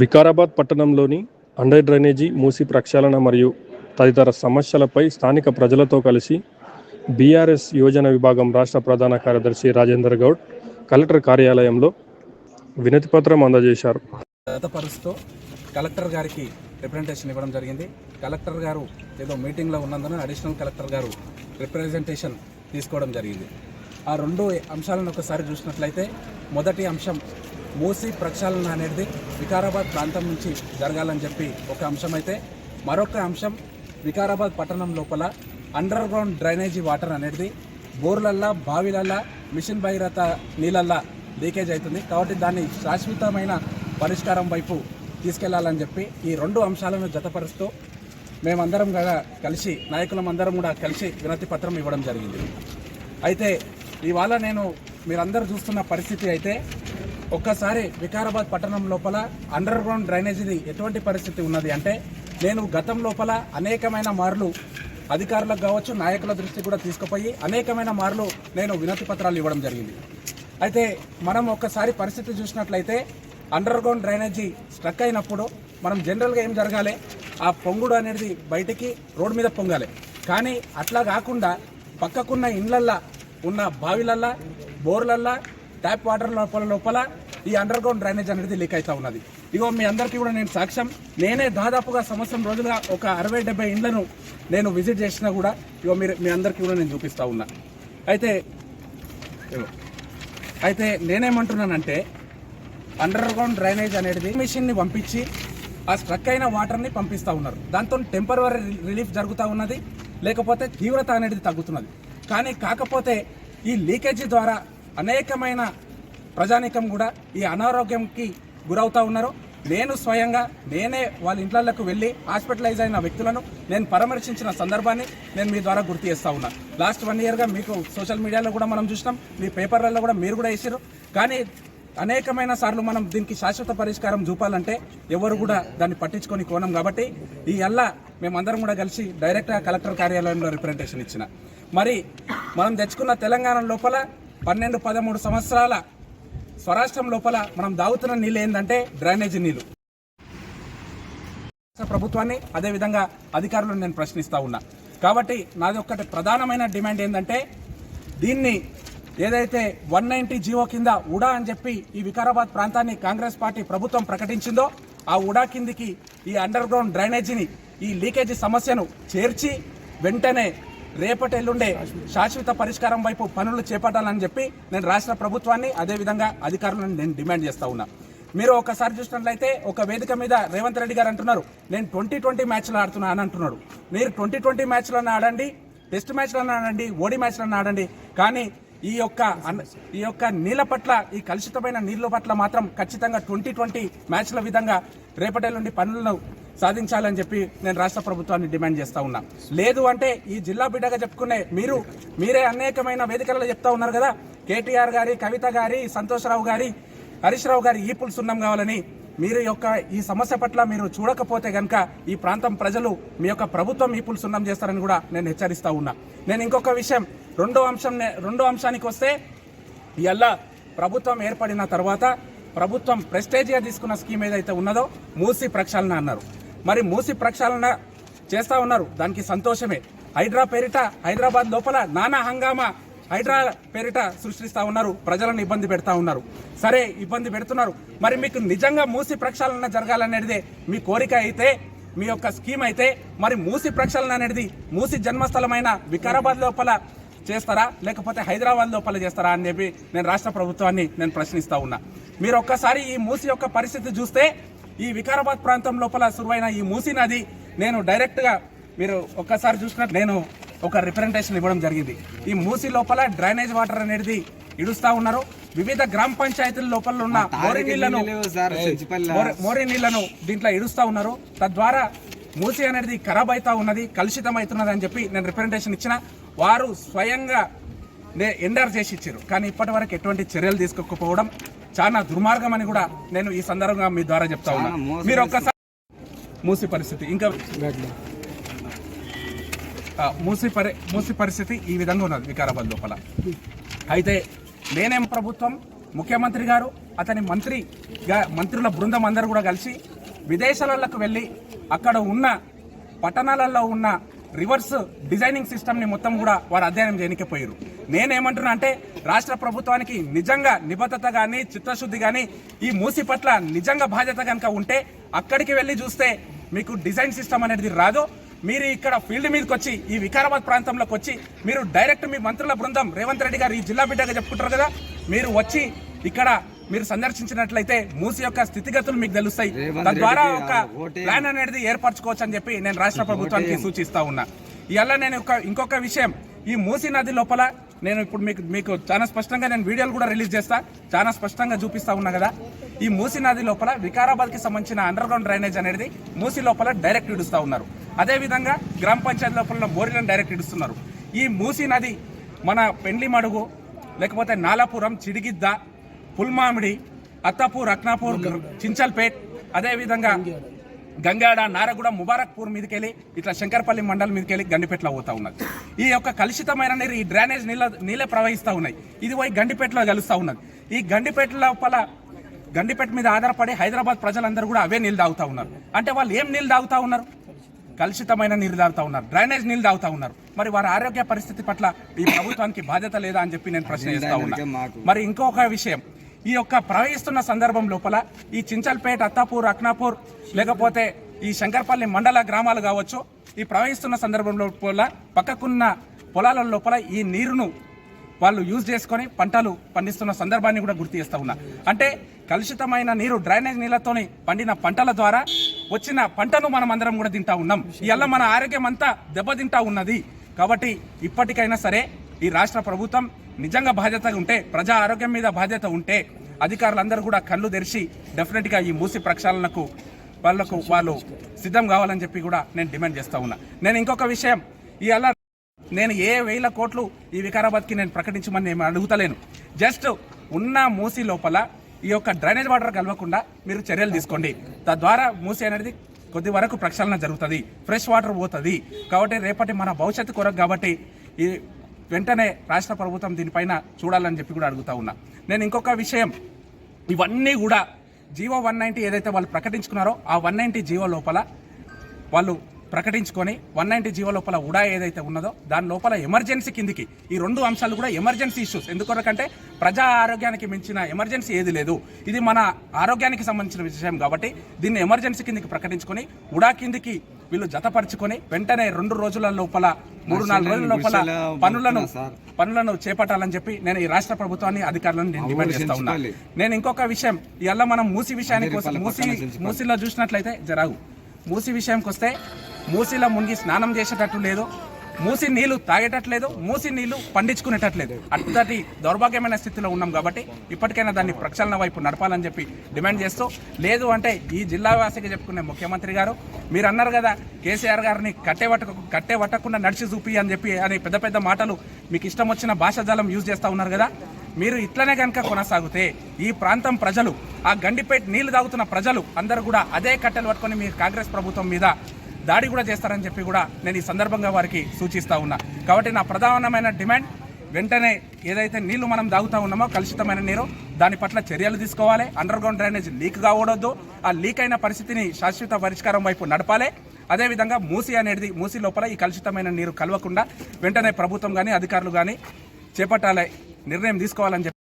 వికారాబాద్ పట్టణంలోని under drainage మూసి ప్రక్షాళన మరియు తదితర సమస్యలపై స్థానిక ప్రజలతో కలిసి బీఆర్ఎస్ యోజన విభాగం రాష్ట్ర ప్రధాన కార్యదర్శి రాజేందర్ గౌడ్ కలెక్టర్ కార్యాలయంలో వినతిపత్రం అందజేశారు. జతపరుస్తూ కలెక్టర్ గారికి రిప్రజెంటేషన్ ఇవ్వడం జరిగింది. కలెక్టర్ గారు ఏదో మీటింగ్లో ఉన్నందున అడిషనల్ కలెక్టర్ గారు రిప్రజెంటేషన్ తీసుకోవడం జరిగింది. ఆ రెండు అంశాలను ఒకసారి చూసినట్లయితే మొదటి అంశం మూసి ప్రక్షాళన అనేది వికారాబాద్ ప్రాంతం నుంచి జరగాలని చెప్పి ఒక అంశం అయితే మరొక అంశం వికారాబాద్ పట్టణం లోపల అండర్ గ్రౌండ్ డ్రైనేజీ వాటర్ అనేది బోర్లల్లా బావిలల్లా మిషన్ భగీరథ నీళ్ళల్లా లీకేజ్ అవుతుంది. కాబట్టి దాన్ని శాశ్వతమైన పరిష్కారం వైపు తీసుకెళ్ళాలని చెప్పి ఈ రెండు అంశాలను జతపరుస్తూ మేమందరం కూడా కలిసి నాయకులం అందరం కూడా కలిసి వినతి పత్రం ఇవ్వడం జరిగింది. అయితే ఇవాళ నేను మీరందరూ చూస్తున్న పరిస్థితి అయితే ఒక్కసారి వికారాబాద్ పట్టణం లోపల అండర్ గ్రౌండ్ డ్రైనేజీది ఎటువంటి పరిస్థితి ఉన్నది అంటే నేను గతం లోపల అనేకమైన మార్లు అధికారులకు కావచ్చు నాయకుల దృష్టి కూడా తీసుకుపోయి అనేకమైన మార్లు నేను వినతి పత్రాలు ఇవ్వడం జరిగింది. అయితే మనం ఒక్కసారి పరిస్థితి చూసినట్లయితే అండర్ గ్రౌండ్ డ్రైనేజీ స్ట్రక్ అయినప్పుడు మనం జనరల్గా ఏం జరగాలి? ఆ పొంగుడు అనేది బయటికి రోడ్డు మీద పొంగాలి. కానీ అట్లా కాకుండా పక్కకున్న ఇండ్లల్లో ఉన్న బావిలల్లా బోర్లల్లా ట్యాప్ వాటర్ లోపల లోపల ఈ అండర్ గ్రౌండ్ డ్రైనేజ్ అనేది లీక్ అవుతా ఉన్నది. ఇగో మీ అందరికీ కూడా నేను సాక్ష్యం. నేనే దాదాపుగా సంవత్సరం రోజులుగా ఒక అరవై డెబ్బై ఇండ్లను నేను విజిట్ చేసినా కూడా ఇగో మీరు మీ అందరికీ కూడా నేను చూపిస్తా ఉన్నా. అయితే అయితే నేనేమంటున్నానంటే అండర్ గ్రౌండ్ డ్రైనేజ్ అనేది మిషన్ని పంపించి ఆ స్ట్రక్ అయిన వాటర్ని పంపిస్తూ ఉన్నారు. దాంతో టెంపరీ రిలీఫ్ జరుగుతూ ఉన్నది. లేకపోతే తీవ్రత అనేది తగ్గుతున్నది. కానీ కాకపోతే ఈ లీకేజీ ద్వారా అనేకమైన ప్రజానీకం కూడా ఈ అనారోగ్యంకి గురవుతా ఉన్నారు. నేను స్వయంగా నేనే వాళ్ళ ఇంట్లకు వెళ్ళి హాస్పిటలైజ్ అయిన వ్యక్తులను నేను పరామర్శించిన సందర్భాన్ని నేను మీ ద్వారా గుర్తు చేస్తా ఉన్నా. లాస్ట్ వన్ ఇయర్గా మీకు సోషల్ మీడియాలో కూడా మనం చూసినాం. మీ పేపర్లలో కూడా మీరు కూడా వేసారు కానీ అనేకమైన సార్లు మనం దీనికి శాశ్వత పరిష్కారం చూపాలంటే ఎవరు కూడా దాన్ని పట్టించుకొని కోనం కాబట్టి ఈ అల్లా మేమందరం కూడా కలిసి డైరెక్ట్గా కలెక్టర్ కార్యాలయంలో రిప్రజెంటేషన్ ఇచ్చిన. మరి మనం తెచ్చుకున్న తెలంగాణ లోపల పన్నెండు పదమూడు సంవత్సరాల స్వరాష్ట్రం లోపల మనం దాగుతున్న నీళ్ళు ఏంటంటే డ్రైనేజీ నీళ్ళు. రాష్ట్ర ప్రభుత్వాన్ని అదేవిధంగా అధికారులను నేను ప్రశ్నిస్తూ ఉన్నా. కాబట్టి నాది ఒక్కటి ప్రధానమైన డిమాండ్ ఏంటంటే దీన్ని ఏదైతే వన్ నైంటీ జీవో కింద ఉడా అని చెప్పి ఈ వికారాబాద్ ప్రాంతాన్ని కాంగ్రెస్ పార్టీ ప్రభుత్వం ప్రకటించిందో ఆ ఉడా కిందికి ఈ అండర్ గ్రౌండ్ డ్రైనేజీని ఈ లీకేజీ సమస్యను చేర్చి వెంటనే రేపటి ఎల్లుండే శాశ్వత పరిష్కారం వైపు పనులు చేపట్టాలని చెప్పి నేను రాష్ట్ర ప్రభుత్వాన్ని అదేవిధంగా అధికారులను నేను డిమాండ్ చేస్తా ఉన్నా. మీరు ఒకసారి చూసినట్లయితే ఒక వేదిక మీద రేవంత్ రెడ్డి గారు అంటున్నారు నేను ట్వంటీ ట్వంటీ మ్యాచ్లు ఆడుతున్నా అని అంటున్నాడు. మీరు ట్వంటీ ట్వంటీ మ్యాచ్లను ఆడండి టెస్ట్ మ్యాచ్లను ఆడండి ఓడి మ్యాచ్లను ఆడండి. కానీ ఈ యొక్క ఈ యొక్క నీళ్ళ పట్ల ఈ కలుషితమైన నీళ్ళ పట్ల మాత్రం ఖచ్చితంగా ట్వంటీ ట్వంటీ మ్యాచ్ల విధంగా రేపటి నుండి పనులను సాధించాలని చెప్పి నేను రాష్ట్ర ప్రభుత్వాన్ని డిమాండ్ చేస్తా ఉన్నా. లేదు అంటే ఈ జిల్లా బిడ్డగా చెప్పుకునే మీరు మీరే అనేకమైన వేదికలలో చెప్తా ఉన్నారు కదా. కేటీఆర్ గారి కవిత గారి సంతోషరావు గారి హరీష్ రావు గారి ఈపులు సున్నం కావాలని మీరు యొక్క ఈ సమస్య పట్ల మీరు చూడకపోతే గనక ఈ ప్రాంతం ప్రజలు మీ యొక్క ప్రభుత్వం ఈపులు సున్నం చేస్తారని కూడా నేను హెచ్చరిస్తా ఉన్నా. నేను ఇంకొక విషయం రెండో అంశం రెండో అంశానికి వస్తే ఇలా ప్రభుత్వం ఏర్పడిన తర్వాత ప్రభుత్వం ప్రెస్టేజియా తీసుకున్న స్కీమ్ ఏదైతే ఉన్నదో మూసి ప్రక్షాళన అన్నారు. మరి మూసి ప్రక్షాళన చేస్తూ ఉన్నారు. దానికి సంతోషమే. హైడ్రా పేరిట హైదరాబాద్ లోపల నానా హంగామా హైడ్రా పేరిట సృష్టిస్తూ ఉన్నారు. ప్రజలను ఇబ్బంది పెడతా ఉన్నారు. సరే ఇబ్బంది పెడుతున్నారు. మరి మీకు నిజంగా మూసి ప్రక్షాళన జరగాలనేది మీ కోరిక అయితే మీ యొక్క స్కీమ్ అయితే మరి మూసి ప్రక్షాళన అనేది మూసి జన్మస్థలమైన వికారాబాద్ లోపల చేస్తారా? లేకపోతే హైదరాబాద్ లోపల చేస్తారా అని చెప్పి నేను రాష్ట్ర ప్రభుత్వాన్ని నేను ప్రశ్నిస్తూ ఉన్నా. మీరు ఒక్కసారి ఈ మూసి యొక్క పరిస్థితి చూస్తే ఈ వికారాబాద్ ప్రాంతం లోపల సురువైన ఈ మూసి నది నేను డైరెక్ట్గా మీరు ఒక్కసారి చూసినట్టు నేను ఒక రిప్రజెంటేషన్ ఇవ్వడం జరిగింది. ఈ మూసి లోపల డ్రైనేజ్ వాటర్ అనేది ఇడుస్తా ఉన్నారు. వివిధ గ్రామ పంచాయతీల లోపల ఉన్న మోరి నీళ్ళను మోరి- నీళ్ళను దీంట్లో ఇడుస్తా ఉన్నారు. తద్వారా మూసి అనేది ఖరాబ్ అవుతా ఉన్నది కలుషితం అవుతున్నది అని చెప్పి నేను రిప్రజెంటేషన్ ఇచ్చిన. వారు స్వయంగా ఎండర్ చేసి ఇచ్చారు. కానీ ఇప్పటి వరకు ఎటువంటి చర్యలు తీసుకోకపోవడం చాలా దుర్మార్గం అని కూడా నేను ఈ సందర్భంగా మీ ద్వారా చెప్తా ఉన్నా. మీరు ఒక్కసారి మూసి పరిస్థితి. ఇంకా ఆ, మూసి పరి మూసి పరిస్థితి ఈ విధంగా ఉన్నది వికారాబాద్ లోపల. అయితే నేనేం ప్రభుత్వం ముఖ్యమంత్రి గారు అతని మంత్రి గా- మంత్రుల బృందం అందరూ కూడా కలిసి విదేశాలకు వెళ్ళి అక్కడ ఉన్న పట్టణాలలో ఉన్న రివర్స్ డిజైనింగ్ సిస్టమ్ని మొత్తం కూడా వారు అధ్యయనం చేయడానికి పోయారు నేనేమంటున్నా అంటే రాష్ట్ర ప్రభుత్వానికి నిజంగా నిబద్ధత గాని చిత్తశుద్ధి గాని ఈ మూసి పట్ల నిజంగా బాధ్యత కనుక ఉంటే అక్కడికి వెళ్ళి చూస్తే మీకు డిజైన్ సిస్టమ్ అనేది రాదు. మీరు ఇక్కడ ఫీల్డ్ మీదకి వచ్చి ఈ వికారాబాద్ ప్రాంతంలోకి వచ్చి మీరు డైరెక్ట్ మీ మంత్రుల బృందం రేవంత్ రెడ్డి గారు ఈ జిల్లా బిడ్డగా చెప్పుకుంటారు కదా మీరు వచ్చి ఇక్కడ మీరు సందర్శించినట్లయితే మూసి యొక్క స్థితిగతులు మీకు తెలుస్తాయి. తద్వారా ఒక ప్లాన్ అనేది ఏర్పరచుకోవచ్చు అని చెప్పి నేను రాష్ట్ర ప్రభుత్వానికి సూచిస్తా ఉన్నా. ఇవాళ నేను ఒక ఇంకొక విషయం ఈ మూసీ నది లోపల నేను ఇప్పుడు మీకు మీకు చాలా స్పష్టంగా నేను వీడియోలు కూడా రిలీజ్ చేస్తా. చాలా స్పష్టంగా చూపిస్తా ఉన్నా కదా. ఈ మూసీ నది లోపల వికారాబాద్కి సంబంధించిన అండర్ గ్రౌండ్ డ్రైనేజ్ అనేది మూసీ లోపల డైరెక్ట్ ఇడుస్తూ ఉన్నారు. అదే విధంగా గ్రామ పంచాయతీ లోపల బోర్లను డైరెక్ట్ ఇడుస్తున్నారు. ఈ మూసీ నది మన పెండ్లి మడుగు లేకపోతే నాలాపురం చిడిగిద్ద పుల్మామిడి అత్తాపూర్ అక్నాపూర్ చించల్పేట్ అదేవిధంగా గంగాడ నారగూడ ముబారక్పూర్ మీదకెళ్ళి ఇట్లా శంకర్పల్లి మండలం మీదకెళ్ళి గండిపేటలో పోతా ఉన్నది. ఈ యొక్క కలుషితమైన నీరు ఈ డ్రైనేజ్ నీళ్ళ నీళ్ళే ప్రవహిస్తూ ఉన్నాయి. ఇది పోయి గండిపేటలో కలుస్తూ ఉన్నది. ఈ గండిపేట లోపల గండిపేట మీద ఆధారపడి హైదరాబాద్ ప్రజలందరూ కూడా అవే నీళ్ళు తాగుతా ఉన్నారు. అంటే వాళ్ళు ఏం నీళ్ళు తాగుతా ఉన్నారు? కలుషితమైన నీరు తాగుతా ఉన్నారు. డ్రైనేజ్ నీళ్ళు తాగుతా ఉన్నారు. మరి వారి ఆరోగ్య పరిస్థితి పట్ల ఈ ప్రభుత్వానికి బాధ్యత లేదా అని చెప్పి నేను ప్రశ్న చేస్తా ఉన్నా. మరి ఇంకొక విషయం. ఈ యొక్క ప్రవహిస్తున్న సందర్భం లోపల ఈ చించల్పేట అత్తాపూర్ అక్నాపూర్ లేకపోతే ఈ శంకర్పల్లి మండల గ్రామాలు కావచ్చు ఈ ప్రవహిస్తున్న సందర్భం లోపల పక్కకున్న పొలాల లోపల ఈ నీరును వాళ్ళు యూజ్ చేసుకొని పంటలు పండిస్తున్న సందర్భాన్ని కూడా గుర్తు చేస్తూ ఉన్నా. అంటే కలుషితమైన నీరు డ్రైనేజ్ నీళ్ళతోని పండిన పంటల ద్వారా వచ్చిన పంటను మనం అందరం కూడా తింటా ఉన్నాం. ఇవల్ల మన ఆరోగ్యం అంతా దెబ్బతింటా ఉన్నది. కాబట్టి ఇప్పటికైనా సరే ఈ రాష్ట్ర ప్రభుత్వం నిజంగా బాధ్యత ఉంటే ప్రజా ఆరోగ్యం మీద బాధ్యత ఉంటే అధికారులందరూ కూడా కళ్ళు తెరిచి డెఫినెట్గా ఈ మూసి ప్రక్షాళనకు వాళ్ళకు వాళ్ళు సిద్ధం కావాలని చెప్పి కూడా నేను డిమాండ్ చేస్తా ఉన్నా. నేను ఇంకొక విషయం ఇవాళ నేను ఏ వేల కోట్లు ఈ వికారాబాద్కి నేను ప్రకటించమని నేను అడుగుతలేను. జస్ట్ ఉన్న మూసి లోపల ఈ యొక్క డ్రైనేజ్ వాటర్ కలవకుండా మీరు చర్యలు తీసుకోండి. తద్వారా మూసి అనేది కొద్ది వరకు ప్రక్షాళన జరుగుతుంది ఫ్రెష్ వాటర్ పోతుంది. కాబట్టి రేపటి మన భవిష్యత్తు కొరకు కాబట్టి ఈ వెంటనే రాష్ట్ర ప్రభుత్వం దీనిపైన చూడాలని చెప్పి కూడా అడుగుతా ఉన్నా. నేను ఇంకొక విషయం ఇవన్నీ కూడా జీవో వన్ నైంటీ ఏదైతే వాళ్ళు ప్రకటించుకున్నారో ఆ వన్ నైంటీ జీవో లోపల వాళ్ళు ప్రకటించుకొని వన్ నైంటీ జీవో లోపల ఉడా ఏదైతే ఉన్నదో దాని లోపల ఎమర్జెన్సీ కిందికి ఈ రెండు అంశాలు కూడా ఎమర్జెన్సీ ఇష్యూస్. ఎందుకంటే ప్రజా ఆరోగ్యానికి మించిన ఎమర్జెన్సీ ఏది లేదు. ఇది మన ఆరోగ్యానికి సంబంధించిన విషయం కాబట్టి దీన్ని ఎమర్జెన్సీ కిందికి ప్రకటించుకొని ఉడా కిందికి వీళ్ళు జతపరుచుకొని వెంటనే రెండు రోజుల లోపల మూడు నాలుగు రోజుల లోపల పనులను పనులను చేపట్టాలని చెప్పి నేను ఈ రాష్ట్ర ప్రభుత్వాన్ని అధికారులను నేను డిమాండ్ చేస్తా ఉన్నా. నేను ఇంకొక విషయం ఇవాళ మనం మూసి విషయానికి వస్తే- మూసి మూసిలో చూసినట్లయితే జరాగు మూసి విషయంకి వస్తే మూసిలో మునిగి స్నానం చేసేటట్టు లేదు. మూసి నీళ్ళు తాగేటట్లేదు మూసి నీళ్ళు పండించుకునేటట్లేదు. అంతటి దౌర్భాగ్యమైన స్థితిలో ఉన్నాం కాబట్టి ఇప్పటికైనా దాన్ని ప్రక్షాళన వైపు నడపాలని చెప్పి డిమాండ్ చేస్తూ లేదు అంటే ఈ జిల్లావాసిగా చెప్పుకునే ముఖ్యమంత్రి గారు మీరు అన్నారు కదా కేసీఆర్ గారిని కట్టే పట్టకు కట్టే పట్టకుండా నడిచి చూపి అని చెప్పి అని పెద్ద పెద్ద మాటలు మీకు ఇష్టం వచ్చిన భాషాజాలం యూజ్ చేస్తూ ఉన్నారు కదా మీరు ఇట్లనే కనుక కొనసాగితే ఈ ప్రాంతం ప్రజలు ఆ గండిపేట నీళ్ళు తాగుతున్న ప్రజలు అందరూ కూడా అదే కట్టెలు పట్టుకొని మీ కాంగ్రెస్ ప్రభుత్వం మీద దాడి కూడా చేస్తారని చెప్పి కూడా నేను ఈ సందర్భంగా వారికి సూచిస్తూ ఉన్నా. కాబట్టి నా ప్రధానమైన డిమాండ్ వెంటనే ఏదైతే నీళ్ళు మనం తాగుతా ఉన్నామో కలుషితమైన నీరు దాని పట్ల చర్యలు తీసుకోవాలి. అండర్ గ్రౌండ్ డ్రైనేజ్ లీక్ కావడొద్దు ఆ లీక్ అయిన పరిస్థితిని శాశ్వత పరిష్కారం వైపు నడపాలి. అదేవిధంగా మూసి అనేది మూసి లోపల ఈ కలుషితమైన నీరు కలవకుండా వెంటనే ప్రభుత్వం కానీ అధికారులు కానీ చేపట్టాలి నిర్ణయం తీసుకోవాలని చెప్పి